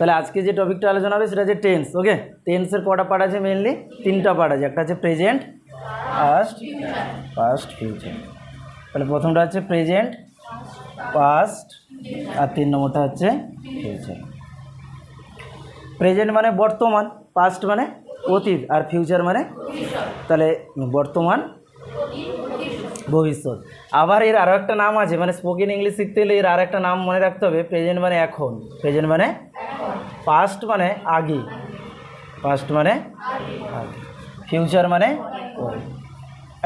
তাহলে আজকে যে টপিকটা আলোচনা হবে সেটা হচ্ছে টেন্স ওকে টেন্সের কটা পার্ট আছে মেনলি তিনটা পার্ট আছে। একটা হচ্ছে প্রেজেন্ট পাস্ট পাস্ট ফিউচার তাহলে প্রথমটা হচ্ছে প্রেজেন্ট পাস্ট আর তিন নম্বরটা হচ্ছে ফিউচার প্রেজেন্ট মানে বর্তমান পাস্ট মানে অতীত আর ফিউচার মানে তাহলে বর্তমান ভবিষ্যৎ। আবার এর আরও একটা নাম আছে মানে স্পোকেন ইংলিশ শিখতে গেলে এর আর একটা নাম মনে রাখতে হবে প্রেজেন্ট মানে এখন। প্রেজেন্ট মানে পাস্ট মানে আগে। পাস্ট মানে ফিউচার মানে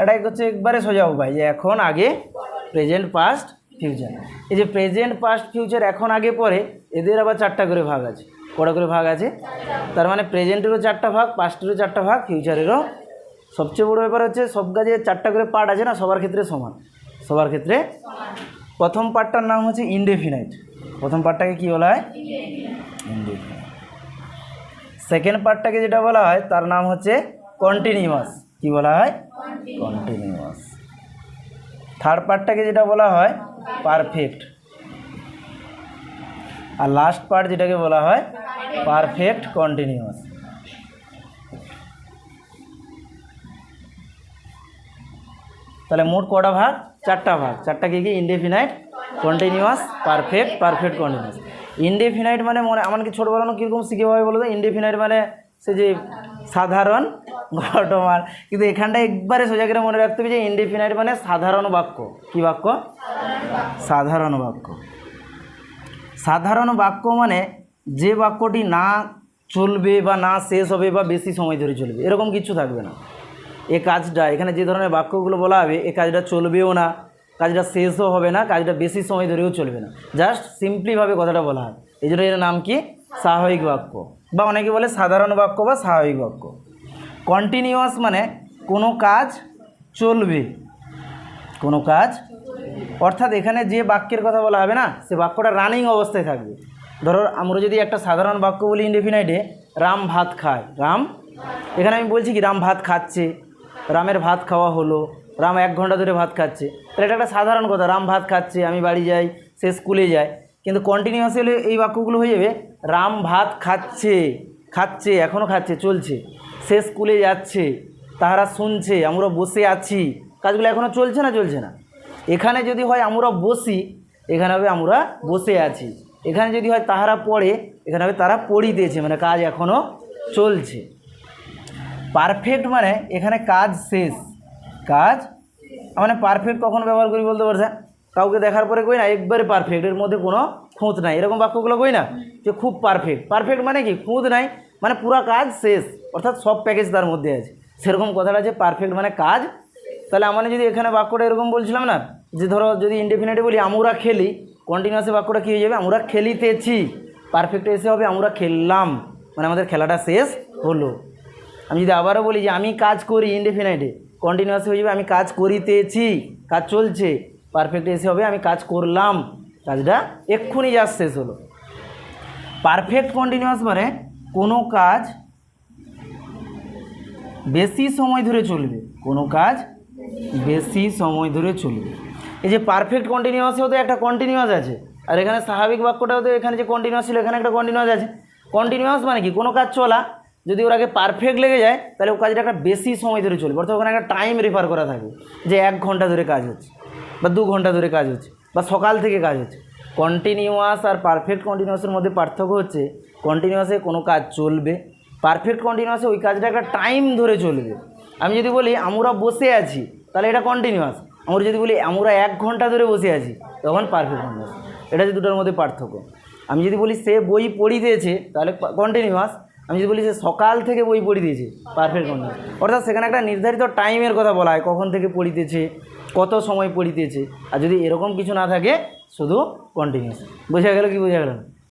এটা হচ্ছে একবারে সোজা উপায়, যে এখন, আগে প্রেজেন্ট পাস্ট ফিউচার এই যে প্রেজেন্ট পাস্ট ফিউচার এখন, আগে, পরে, এদের আবার চারটা করে ভাগ আছে। কটা করে ভাগ আছে? তার মানে প্রেজেন্টেরও চারটা ভাগ পাস্টেরও চারটা ভাগ ফিউচারেরও সবচেয়ে বড় ব্যাপার হচ্ছে সব কাজে চারটা করে পার্ট আছে না, সবার ক্ষেত্রে সমান। সবার ক্ষেত্রে প্রথম পার্টটার নাম হচ্ছে ইনডেফিনাইট প্রথম পার্টটাকে কী বলা হয়? ইনডেফিনাইট সেকেন্ড পার্টটাকে যেটা বলা হয়, তার নাম হচ্ছে কন্টিনিউয়াস কি বলা হয়? কন্টিনিউয়াস থার্ড পার্টটাকে যেটা বলা হয় পারফেক্ট আর লাস্ট পার্ট যেটাকে বলা হয় পারফেক্ট কন্টিনিউয়াস তাহলে মোট কটা ভাগ? চারটা ভাগ। চারটা কী কি? Indefinite continuous perfect perfect continuous indefinite মানে মনে আমাকে ছোটো বলানো কীরকম শিখে পাবে বলো তো? ইনডেফিনাইট মানে সে যে সাধারণ ঘটমান। কিন্তু এখানটা একবারে সোজা করে মনে রাখতে হবে যে ইনডেফিনাইট মানে সাধারণ বাক্য। কি বাক্য? সাধারণ বাক্য। সাধারণ বাক্য মানে যে বাক্যটি না চলবে বা না শেষ হবে বা বেশি সময় ধরে চলবে। এরকম কিছু থাকবে না। এ কাজটা, এখানে যে ধরনের বাক্যগুলো বলা হবে, এ কাজটা চলবেও না, কাজটা শেষও হবে না, কাজটা বেশি সময় ধরেও চলবে না। জাস্ট সিম্পলিভাবে কথাটা বলা হয়। এই জন্য এর নাম কি? স্বাভাবিক বাক্য। বা অনেকে বলে সাধারণ বাক্য বা স্বাভাবিক বাক্য। কন্টিনিউয়াস মানে কোনো কাজ চলবে। কোনো কাজ অর্থাৎ এখানে যে বাক্যের কথা বলা হবে না, সে বাক্যটা রানিং অবস্থায় থাকবে। ধরো আমরা যদি একটা সাধারণ বাক্য বলি ইনডেফিনাইটে রাম ভাত খায়। রাম? এখানে আমি বলছি কি, রাম ভাত খাচ্ছে। রামের ভাত খাওয়া হলো। রাম এক ঘণ্টা ধরে ভাত খাচ্ছে। তাহলে এটা একটা সাধারণ কথা। রাম ভাত খাচ্ছে, আমি বাড়ি যাই, সে স্কুলে যায়। কিন্তু কন্টিনিউয়াস হলে এই বাক্যগুলো হয়ে যাবে, রাম ভাত খাচ্ছে খাচ্ছে এখনও খাচ্ছে, চলছে। সে স্কুলে যাচ্ছে, তাহারা শুনছে, আমরা বসে আছি। কাজগুলো এখনও চলছে না চলছে না? এখানে যদি হয় আমরা বসি, এখানে হবে আমরা বসে আছি। এখানে যদি হয় তাহারা পড়ে, এখানে হবে তারা পড়িতেছে মানে কাজ এখনও চলছে। পারফেক্ট মানে এখানে কাজ শেষ। কাজ? মানে পারফেক্ট কখন ব্যবহার করি বলতে পারছেন কাউকে দেখার পরে কই না, একবারে পারফেক্ট এর মধ্যে কোনো খুঁত নাই। এরকম বাক্যগুলো কই না? যে খুব পারফেক্ট পারফেক্ট মানে কি? খুঁত নাই মানে পুরো কাজ শেষ। অর্থাৎ সব প্যাকেজ তার মধ্যে আছে। সেরকম কথাটা যে পারফেক্ট মানে কাজ? তাহলে আমরা যদি এখানে বাক্যটা এরকম বলছিলাম না, যে ধরো যদি ইনডেফিনেটে বলি, আমরা খেলি কন্টিনিউয়াসে বাক্যটা কী হয়ে যাবে? আমরা খেলিতেছি। পারফেক্ট এসে হবে, আমরা খেললাম। মানে আমাদের খেলাটা শেষ হলো। আমি যদি আবারও বলি যে আমি কাজ করি ইনডেফিনাইটে কন্টিনিউয়াস হয়ে যাবে, আমি কাজ করিতেছি, কাজ চলছে পারফেক্ট এসে হবে, আমি কাজ করলাম, কাজটা এক্ষুনি যা শেষ হলো। পারফেক্ট কন্টিনিউয়াস মানে কোনো কাজ বেশি সময় ধরে চলবে, কোনো কাজ বেশি সময় ধরে চলবে। এই যে পারফেক্ট কন্টিনিউয়াসেও তো একটা কন্টিনিউয়াস আছে, আর এখানে স্বাভাবিক বাক্যটাও তো এখানে যে কন্টিনিউয়াস ছিল, এখানে একটা কন্টিনিউয়াস আছে। কন্টিনিউয়াস মানে কি? কোনো কাজ চলা যদি ওর আগে পারফেক্ট লেগে যায়, তাহলে ও কাজটা একটা বেশি সময় ধরে চলবে। অর্থাৎ ওখানে একটা টাইম রেফার করা থাকে, যে এক ঘণ্টা ধরে কাজ হচ্ছে, বা দু ঘণ্টা ধরে কাজ হচ্ছে, বা সকাল থেকে কাজ হচ্ছে। কন্টিনিউয়াস আর পারফেক্ট কন্টিনিউয়াসের মধ্যে পার্থক্য হচ্ছে কন্টিনিউয়াসে কোনো কাজ চলবে পারফেক্ট কন্টিনিউয়াসে ওই কাজটা একটা টাইম ধরে চলবে। আমি যদি বলি, আমরা বসে আছি তাহলে এটা কন্টিনিউয়াস আমরা যদি বলি, আমরা এক ঘণ্টা ধরে বসে আছি তখন পারফেক্ট কন্টিনিউয়াস এটা হচ্ছে দুটোর মধ্যে পার্থক্য। আমি যদি বলি, সে বই পড়িতেছে তাহলে কন্টিনিউয়াস আমি যদি বলি যে সকাল থেকে বই পড়িতেছে পারফেক্ট কন্টিনিউয়াস অর্থাৎ সেখানে একটা নির্ধারিত টাইমের কথা বলা হয়, কখন থেকে পড়িতেছে কত সময় পড়িতেছে আর যদি এরকম কিছু না থাকে, শুধু কন্টিনিউস বোঝা গেল কি বোঝা গেল?